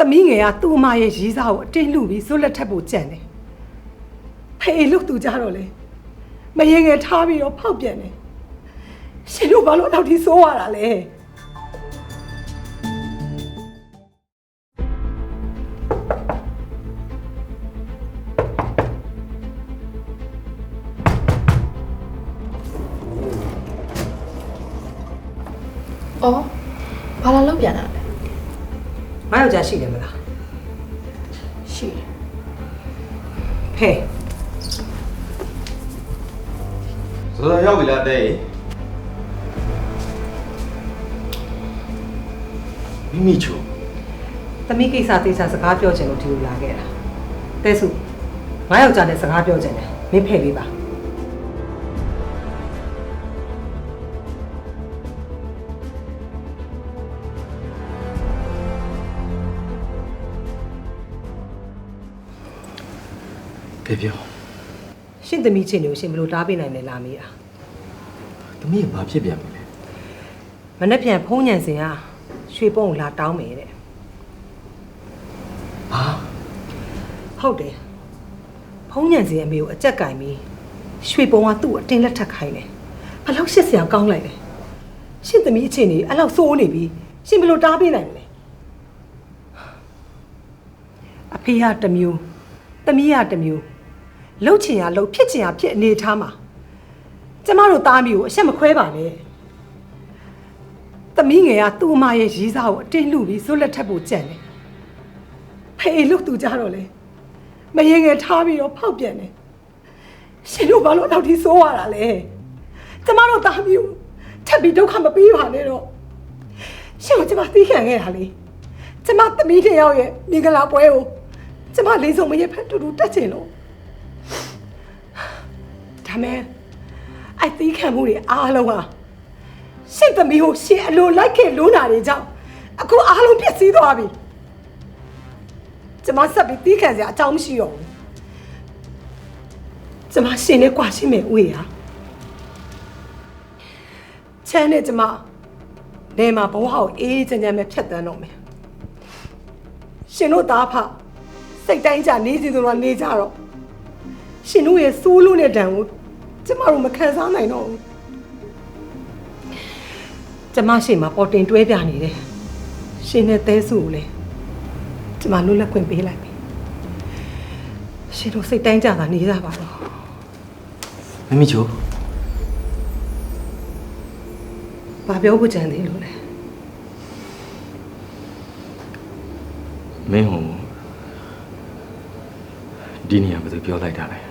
သမီးငယ်ကသူ့အမရဲ့ရီးစားကိုအတင်းလူပြီးဇွတ်လက်ထက်ဖို့ကြံတယ်ဖေးလို့သူကြတော့လေမရင်ငယ်ထားပြီးတော့ဖောက်ပြန်တယ်ရှင်တို့ဘာလို့တော့ဒီဆိုးရတာလဲ။အော်ဘာလာလောက်ပြန်လာလဲ မယောက်ျားရှိတယ်မလား။ရှိတယ်ဖေးဇော်ရောက်ပြီလားတဲ့မိမိချိုသမီးကိစ္စသေးချာစကားပြောချင်လို့ဒီလိုလာခဲ့တာတဲစုငါယောက်ျားနဲ့စကားပြောချင်တယ်မင်းဖေးလေးပါပြော ပြောရှင်သမီးချင်းတွေကိုရှင်ဘယ်လိုတားပေးနိုင်လဲလာမေးတာသမီးကဘာဖြစ်ပြန်ပြီလဲမနေ့ပြန်ဖုံးညံစင်ကရွှေပုံကိုလာတောင်းမယ်တဲ့ဟာဟုတ်တယ်ဖုံးညံစင်အမေကိုအကြက်ကင်ပြီးရွှေပုံကသူ့ကိုအတင်းလက်ထပ်ခိုင်းတယ်ဘလောက်ရှစ်ဆရာကောင်းလိုက်လဲရှင်သမီးအချင်းတွေအဲ့လောက်စိုးနေပြီရှင်ဘယ်လိုတားပေးနိုင်မလဲအဖေကတစ်မျိုးသမီးကတစ်မျိုး လှုပ်ချင်ရလှုပ်ဖြစ်ချင်ရဖြစ်အနေထားမှာကျမတို့သားမျိုးကိုအဆက်မခွဲပါနဲ့သမီးငယ်ကသူ့အမရဲ့ရီးစားကိုအတင်းလူပြီးဇွတ်လက်ထက်ဖို့ကြံတယ်ဖေးလို့သူကြတော့လေမရင်ငယ်ထားပြီးတော့ဖောက်ပြန်တယ်ရှင်တို့ဘာလို့တော့ဒီဆိုးရတာလဲကျမတို့သားမျိုးထပ်ပြီးဒုက္ခမပေးပါနဲ့တော့ရှင်ကကျမသိခံခဲ့တာလေကျမသမီးတစ်ယောက်ရဲ့မင်္ဂလာပွဲကိုကျမလေးစုံမရဲ့ဖက်တူတူတက်ချင်လို့ ဒါမဲ့အဲ့သိခံမှုတွေအားလုံးဟာရှင့်သမီးကိုရှင်အလိုလိုက်ခဲ့လို့နာတွေကြောင့်အခုအားလုံးပြည့်စည်သွားပြီကျမဆက်ပြီးတီးခံစရာအကြောင်းမရှိတော့ဘူးကျမရှင်နဲ့ကြွားရှင်းမယ်ဦးရချမ်းနဲ့ကျမနေမှာဘဝကိုအေးအေးချမ်းချမ်းပဲဖြတ်တန်းတော့မယ်ရှင်တို့သားဖစိတ်တိုင်းကြနေစီသူတို့ကနေကြတော့ရှင်တို့ရဲ့စိုးလို့တဲ့ဒဏ်ကို ကျမတို့မခံစားနိုင်တော့ဘူးကျမရှိမှာပေါ်တင်တွဲပြနေတယ်ရှင်နဲ့သဲစုကိုလည်းကျမလွတ်လပ်ခွင့်ပေးလိုက်ပြီရှင်တို့စိတ်တိုင်းကြတာနေကြပါတော့မိမိချိုဘာပြောဖို့ကြံသေးလို့လဲမင်းဟိုဒီနေရာဘယ်သူပြောလိုက်တာလဲ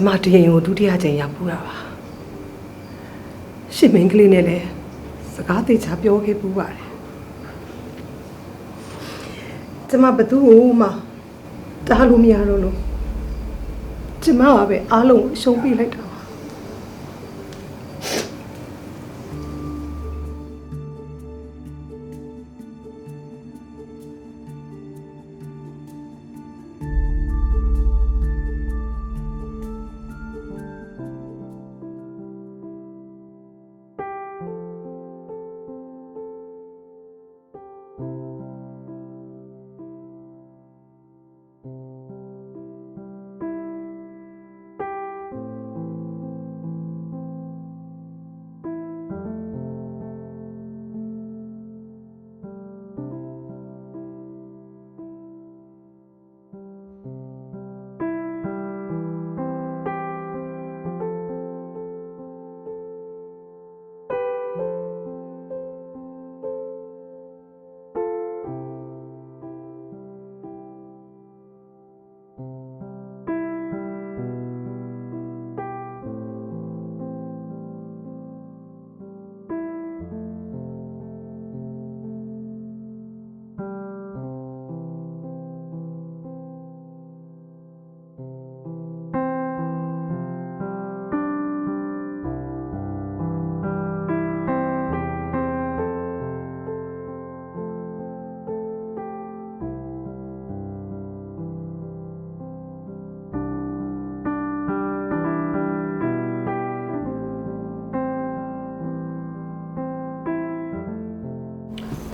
ကျမတရင်ကိုဒုတိယကြိမ်ရောက်ပူတာပါရှင်မင်းကလေးနဲ့လည်းစကားသေးချာပြောခဲ့ပူပါတယ်ကျမဘသူ့ကိုမှတားလို့မရတော့လို့ကျမကပဲအားလုံးကိုအရှုံးပေးလိုက်တာ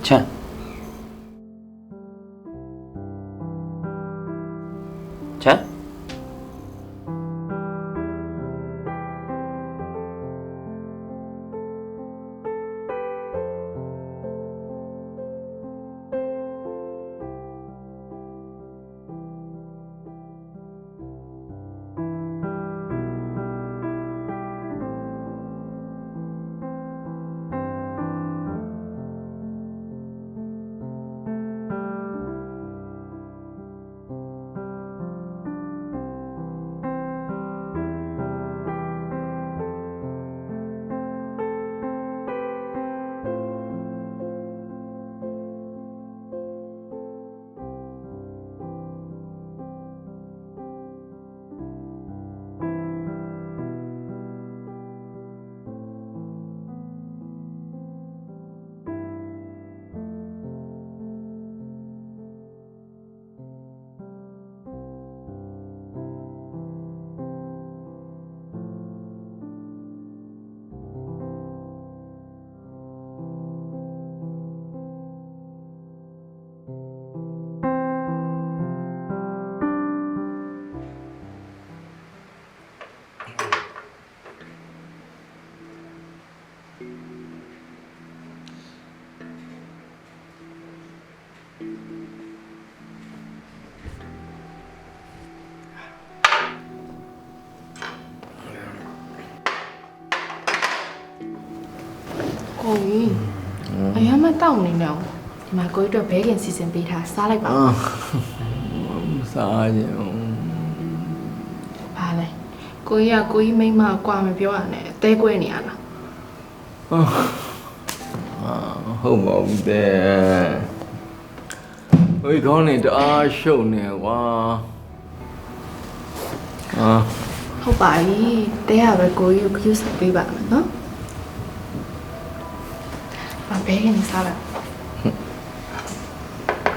ချ ကိုကြီးအရင်မတောက်နေတော့ဒီမှာကိုကြီးအတွက်ဘဲခင်စီစဉ်ပေးထားစားလိုက်ပါအာစားကြအောင်ဘာလဲကိုကြီးကကိုကြီးမိန်းမကွာမပြောရနဲ့အသေးကွဲနေရလားအာဟုတ်ပါဘူးတဲ့ဟိုကောင်းနေတအားရှုပ်နေကွာအာဟုတ်ပါပြီတဲရပဲကိုကြီးကိုခရူးဆက်ပေးပါမယ်နော် မဘဲခင်နေစားလိုက်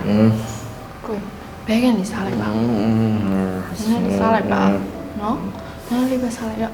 อืม ကိုကြီးဘဲခင်နေစားလိုက်ပါ อืม နည်းနည်းလေးစားလိုက်ပါနော်နည်းနည်းလေးပဲစားလိုက်ရ อ